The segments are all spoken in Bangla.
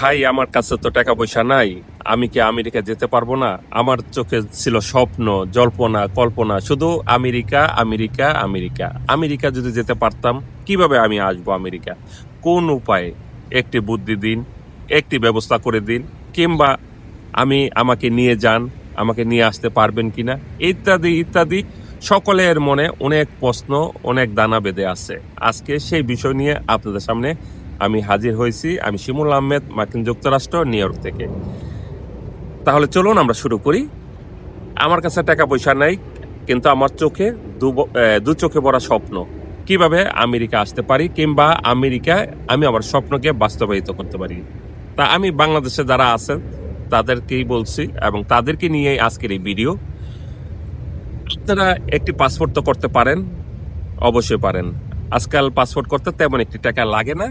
ভাই, আমার কাছে তো টাকা পয়সা নাই। আমি কি আমেরিকা যেতে পারব না? আমার চোখে ছিল স্বপ্ন, জল্পনা, কল্পনা। শুধু আমেরিকা আমেরিকা আমেরিকা। আমেরিকা যদি যেতে পারতাম, কীভাবে আমি আসব আমেরিকা? কোন উপায়ে? একটি বুদ্ধি দিন, একটি ব্যবস্থা করে দিন, কিংবা আমি আমাকে নিয়ে যান, আমাকে নিয়ে আসতে পারবেন কিনা? ইত্যাদি ইত্যাদি। সকলের মনে অনেক প্রশ্ন, অনেক দানা বেঁধে আছে। আজকে সেই বিষয় নিয়ে আপনাদের সামনে আমি হাজির হয়েছি, আমি শিমুল আহমেদ, মার্কিন যুক্তরাষ্ট্র, নিউ ইয়র্ক থেকে। তাহলে চলুন আমরা শুরু করি। আমার কাছে টাকা পয়সা নাই, কিন্তু আমার চোখে দু চোখে পড়া স্বপ্ন। কীভাবে আমেরিকা আসতে পারি কিংবা আমেরিকায় আমি আমার স্বপ্নকে বাস্তবায়িত করতে পারি? তা আমি বাংলাদেশে যারা আছেন, তাদেরকেই বলছি এবং তাদেরকে নিয়েই আজকের এই ভিডিও। আপনারা একটি পাসপোর্ট তো করতে পারেন, অবশ্যই পারেন। আজকাল পাসপোর্ট করতে তেমন একটি টাকা লাগে না।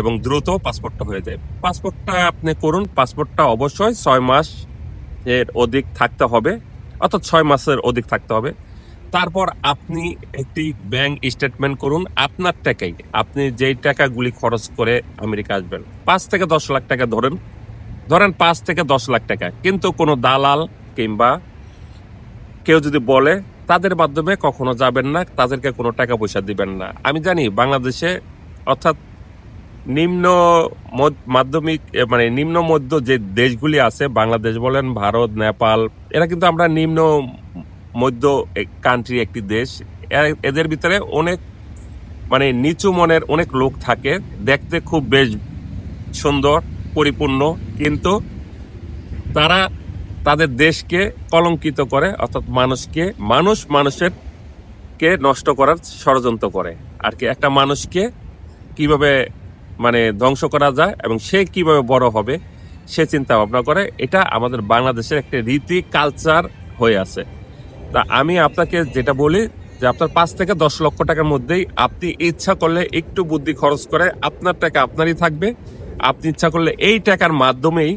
এবং দ্রুত পাসপোর্টটা হয়ে যায়। পাসপোর্টটা আপনি করুন, পাসপোর্টটা অবশ্যই ছয় মাস এর অধিক থাকতে হবে, অর্থাৎ ছয় মাসের অধিক থাকতে হবে। তারপর আপনি একটি ব্যাংক স্টেটমেন্ট করুন, আপনার টাকাই আপনি যেই টাকাগুলি খরচ করে আমেরিকা আসবেন, পাঁচ থেকে দশ লাখ টাকা ধরেন। ধরেন পাঁচ থেকে দশ লাখ টাকা। কিন্তু কোনো দালাল কিংবা কেউ যদি বলে, তাদের মাধ্যমে কখনো যাবেন না, তাদেরকে কোনো টাকা পয়সা দিবেন না। আমি জানি বাংলাদেশে, অর্থাৎ নিম্ন মধ্য- মাধ্যমিক মানে নিম্ন মধ্য যে দেশগুলি আছে, বাংলাদেশ বলেন, ভারত, নেপাল, এরা কিন্তু আমরা নিম্ন মধ্য কান্ট্রি একটি দেশ। এদের ভিতরে অনেক মানে নিচু মনের অনেক লোক থাকে। দেখতে খুব বেশ সুন্দর, পরিপূর্ণ, কিন্তু তারা তাদের দেশকে কলঙ্কিত করে, অর্থাৎ মানুষকে, মানুষ মানুষের কে নষ্ট করার ষড়যন্ত্র করে। আর কি একটা মানুষকে কীভাবে মানে ধ্বংস করা যায় এবং সে কীভাবে বড় হবে, সে চিন্তা ভাবনা করে। এটা আমাদের বাংলাদেশের একটা রীতি কালচার হয়ে আছে। তা আমি আপনাকে যেটা বলি, যে আপনার পাঁচ থেকে দশ লক্ষ টাকার মধ্যেই আপনি ইচ্ছা করলে একটু বুদ্ধি খরচ করে আপনার টাকা আপনারই থাকবে। আপনি ইচ্ছা করলে এই টাকার মাধ্যমেই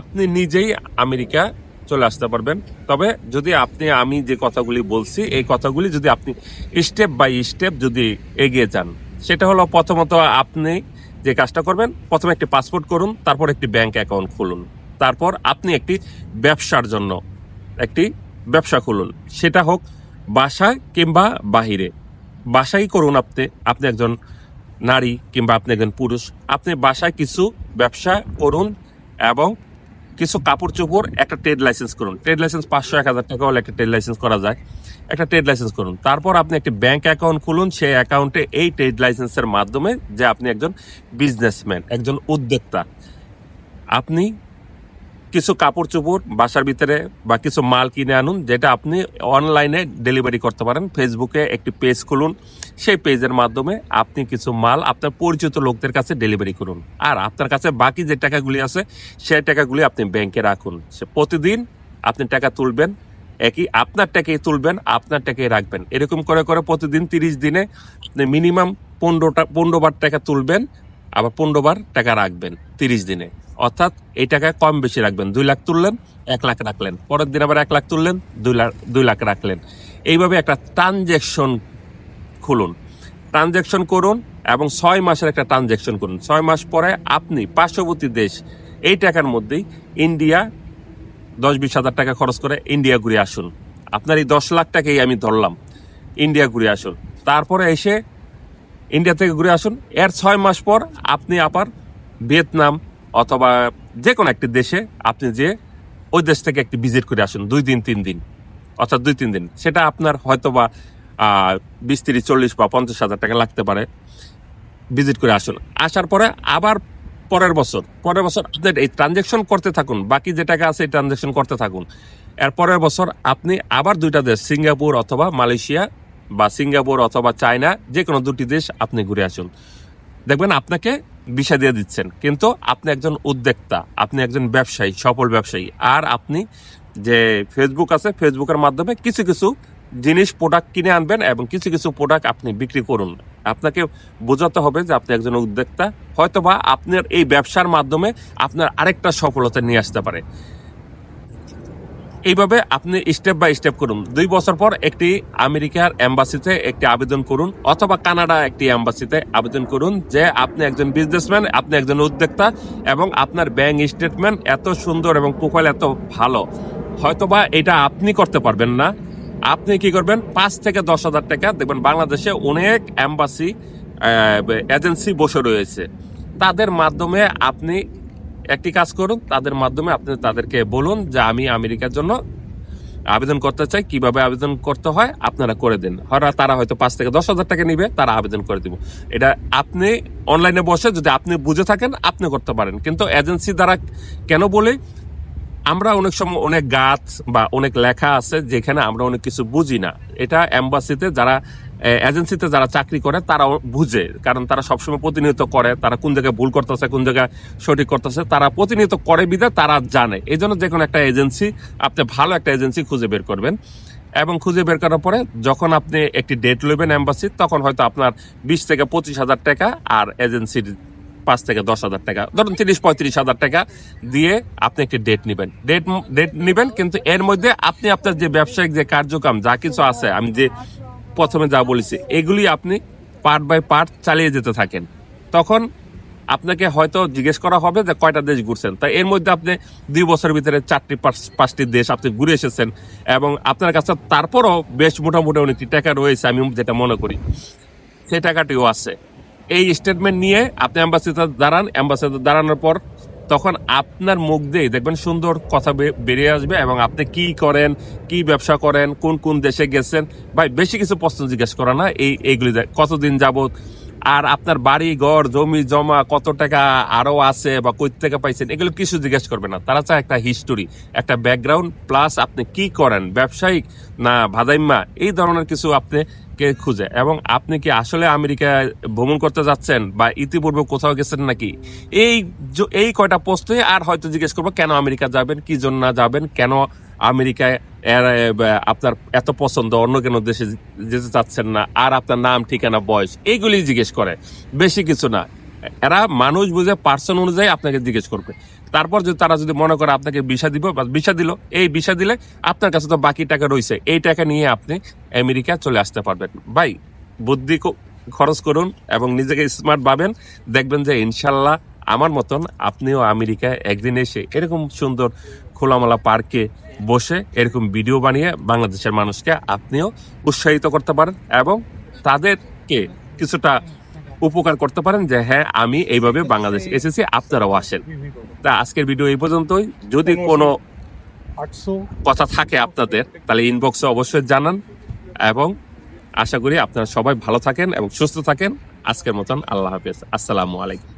আপনি নিজেই আমেরিকা চলে আসতে পারবেন। তবে যদি আপনি, আমি যে কথাগুলি বলছি, এই কথাগুলি যদি আপনি স্টেপ বাই স্টেপ যদি এগিয়ে যান, সেটা হলো প্রথমত আপনি যে কাজটা করবেন, প্রথমে একটি পাসপোর্ট করুন, তারপর একটি ব্যাংক অ্যাকাউন্ট খুলুন। তারপর আপনি একটি ব্যবসার জন্য একটি ব্যবসা খুলুন। সেটা হোক বাসায় কিংবা বাহিরে। বাসাই করুন আপনি আপনি একজন নারী কিংবা আপনি একজন পুরুষ, আপনি বাসায় কিছু ব্যবসা করুন এবং কিছু কাপড় চোপড়, একটা ট্রেড লাইসেন্স করুন। ট্রেড লাইসেন্স পাঁচশো, এক হাজার টাকা হলে একটা ট্রেড লাইসেন্স করা যায়। একটা ট্রেড লাইসেন্স করুন। তারপর আপনি একটি ব্যাংক অ্যাকাউন্ট খুলুন, সেই অ্যাকাউন্টে এই ট্রেড লাইসেন্সের মাধ্যমে যে আপনি একজন বিজনেসম্যান একজন উদ্যোক্তা। আপনি কিছু কাপড় চোপড় বাসার ভিতরে বা কিছু মাল কিনে আনুন, যেটা আপনি অনলাইনে ডেলিভারি করতে পারেন। ফেসবুকে একটি পেজ খুলুন, সেই পেজের মাধ্যমে আপনি কিছু মাল আপনার পরিচিত লোকদের কাছে ডেলিভারি করুন। আর আপনার কাছে বাকি যে টাকাগুলি আছে, সেই টাকাগুলি আপনি ব্যাংকে রাখুন। সে প্রতিদিন আপনি টাকা তুলবেন একই আপনার টাকাই তুলবেন আপনার টাকাই রাখবেন। এরকম করে করে প্রতিদিন তিরিশ দিনে মিনিমাম পনেরোটা পনেরো বার টাকা তুলবেন, আবার পনেরো বার টাকা রাখবেন তিরিশ দিনে। অর্থাৎ এই টাকা কম বেশি রাখবেন। দুই লাখ তুললেন, এক লাখ রাখলেন। পরের দিন আবার এক লাখ তুললেন, দুই লাখ দুই লাখ রাখলেন। এইভাবে একটা ট্রানজ্যাকশন খুলুন। ট্রানজ্যাকশন করুন এবং ছয় মাসের একটা ট্রানজ্যাকশন করুন। ছয় মাস পরে আপনি পার্শ্ববর্তী দেশ, এই টাকার মধ্যেই ইন্ডিয়া দশ বিশ হাজার টাকা খরচ করে ইন্ডিয়া ঘুরে আসুন। আপনার এই দশ লাখ টাকাই আমি ধরলাম। ইন্ডিয়া ঘুরে আসুন। তারপরে এসে ইন্ডিয়া থেকে ঘুরে আসুন। এর ছয় মাস পর আপনি আবার ভিয়েতনাম অথবা যে কোনো একটি দেশে আপনি যে ওই দেশ থেকে একটি ভিজিট করে আসুন। দুই দিন, তিন দিন। অর্থাৎ দুই, তিন দিন। সেটা আপনার হয়তো বা বিশ, তিরিশ, চল্লিশ বা পঞ্চাশ হাজার টাকা লাগতে পারে। ভিজিট করে আসুন। আসার পরে আবার পরের বছর। পরের বছর আপনি এই ট্রানজেকশন করতে থাকুন, বাকি যে টাকা আছে এই ট্রানজেকশন করতে থাকুন। এর পরের বছর আপনি আবার দুইটা দেশ, সিঙ্গাপুর অথবা মালয়েশিয়া বা সিঙ্গাপুর অথবা চায়না যে কোনো দুটি দেশ আপনি ঘুরে আসুন। দেখবেন আপনাকে বিষা দিয়ে দিচ্ছেন, কিন্তু আপনি একজন উদ্যোক্তা, আপনি একজন ব্যবসায়ী, সফল ব্যবসায়ী। আর আপনি যে ফেসবুক আছে ফেসবুকের মাধ্যমে কিছু কিছু জিনিস প্রোডাক্ট কিনে আনবেন এবং কিছু কিছু প্রোডাক্ট আপনি বিক্রি করুন। আপনাকে বোঝাতে হবে যে আপনি একজন উদ্যোক্তা। হয়তোবা আপনার এই ব্যবসার মাধ্যমে আপনার আরেকটা সফলতা নিয়ে আসতে পারে। এইভাবে আপনি স্টেপ বাই স্টেপ করুন। দুই বছর পর একটি আমেরিকার এম্বাসিতে একটি আবেদন করুন অথবা কানাডা একটি অ্যাম্বাসিতে আবেদন করুন যে আপনি একজন বিজনেসম্যান আপনি একজন উদ্যোক্তা এবং আপনার ব্যাংক স্টেটমেন্ট এত সুন্দর এবং প্রোফাইল এত ভালো। হয়তোবা এটা আপনি করতে পারবেন না। আপনি কি করবেন? পাঁচ থেকে দশ হাজার টাকা, দেখবেন বাংলাদেশে অনেক অ্যাম্বাসি এজেন্সি বসে রয়েছে। তাদের মাধ্যমে আপনি একটি কাজ করুন, তাদের মাধ্যমে আপনি তাদেরকে বলুন যে আমি আমেরিকার জন্য আবেদন করতে চাই, কীভাবে আবেদন করতে হয়, আপনারা করে দিন। হয়তো তারা হয়তো পাঁচ থেকে দশ হাজার টাকা নিবে, তারা আবেদন করে দিব। এটা আপনি অনলাইনে বসে যদি আপনি বুঝে থাকেন, আপনি করতে পারেন। কিন্তু এজেন্সি দ্বারা কেন বলি? আমরা অনেক সময় অনেক গাছ বা অনেক লেখা আছে যেখানে আমরা অনেক কিছু বুঝি না। এটা অ্যাম্বাসিতে যারা এজেন্সিতে যারা চাকরি করে তারা বুঝে। কারণ তারা সবসময় প্রতিনিয়ত করে, তারা কোন জায়গায় ভুল করতেছে, কোন জায়গায় সঠিক করতেছে, তারা প্রতিনিয়ত করে বিধে তারা জানে। এই জন্য যে কোনো একটা এজেন্সি, আপনি ভালো একটা এজেন্সি খুঁজে বের করবেন। এবং খুঁজে বের করার পরে যখন আপনি একটি ডেট নেবেন এম্বাসি, তখন হয়তো আপনার বিশ থেকে পঁচিশ হাজার টাকা আর এজেন্সির পাঁচ থেকে দশ হাজার টাকা। ধরুন তিরিশ, পঁয়ত্রিশ হাজার টাকা দিয়ে আপনি একটি ডেট নেবেন। ডেট ডেট নেবেন, কিন্তু এর মধ্যে আপনি আপনার যে ব্যবসায়িক যে কার্যক্রম, যা কিছু আছে, আমি যে প্রথমে যা বলেছি, এগুলি আপনি পার্ট বাই পার্ট চালিয়ে যেতে থাকেন। তখন আপনাকে হয়তো জিজ্ঞেস করা হবে যে কয়টা দেশ ঘুরছেন। তাই এর মধ্যে আপনি দুই বছরের ভিতরে চারটি পাঁচ- পাঁচটি দেশ আপনি ঘুরে এসেছেন এবং আপনার কাছে তারপরও বেশ মোটামুটি অনেকটি টাকা রয়েছে, আমি যেটা মনে করি। সেই টাকাটিও আছে। এই স্টেটমেন্ট নিয়ে আপনি অ্যাম্বাসিতে দাঁড়ান অ্যাম্বাসেডার দাঁড়ানোর পর তখন আপনার মুখ দিয়ে দেখবেন সুন্দর কথা বেরিয়ে আসবে এবং আপনি কি করেন, কি ব্যবসা করেন, কোন কোন দেশে গেছেন। ভাই, বেশি কিছু প্রশ্ন জিজ্ঞেস করা না, এই, এইগুলি কতদিন যাবত আর আপনার বাড়ি, ঘর, জমি, জমা, কত টাকা আরও আছে বা কই থেকে পাইছেন, এগুলো কিছু জিজ্ঞেস করবে না। তারা চায় একটা হিস্টোরি একটা ব্যাকগ্রাউন্ড প্লাস আপনি কি করেন, ব্যবসায়িক না ভাদাইম্মা, এই ধরনের কিছু আপনি কে খুঁজে? এবং আপনি কি আসলে আমেরিকায় ভ্রমণ করতে যাচ্ছেন বা ইতিপূর্বে কোথাও গেছেন নাকি? এই এই কয়টা প্রশ্নে আর হয়তো জিজ্ঞেস করব, কেন আমেরিকা যাবেন, কি জন্য না যাবেন, কেন আমেরিকায় আপনার এত পছন্দ, অন্য কেন দেশে যেতে চাচ্ছেন না, আর আপনার নাম, ঠিকানা, বয়স এইগুলি জিজ্ঞেস করে। বেশি কিছু না। এরা মানুষ বুঝে পার্সন অনুযায়ী আপনাকে জিজ্ঞেস করবে। তারপর যদি তারা যদি মনে করে আপনাকে বিষা দিব বা বিষা দিল, এই বিষা দিলে আপনার কাছে তো বাকি টাকা রয়েছে, এই টাকা নিয়ে আপনি আমেরিকা চলে আসতে পারবেন। ভাই, বুদ্ধি খরচ করুন এবং নিজেকে স্মার্ট ভাবেন, দেখবেন যে ইনশাল্লাহ আমার মতন আপনিও আমেরিকায় একদিন এসে এরকম সুন্দর খোলামেলা পার্কে বসে এরকম ভিডিও বানিয়ে বাংলাদেশের মানুষকে আপনিও উৎসাহিত করতে পারেন এবং তাদেরকে কিছুটা উপকার করতে পারেন যে হ্যাঁ আমি এইভাবে বাংলাদেশ এসেছি আপনারাও আসেন। তা আজকের ভিডিও এই পর্যন্তই। যদি কোনো কথা থাকে আপনাদের তাহলে ইনবক্সে অবশ্যই জানান এবং আশা করি আপনারা সবাই ভালো থাকেন এবং সুস্থ থাকেন। আজকের মতন আল্লাহ হাফিজ। আসসালামু আলাইকুম।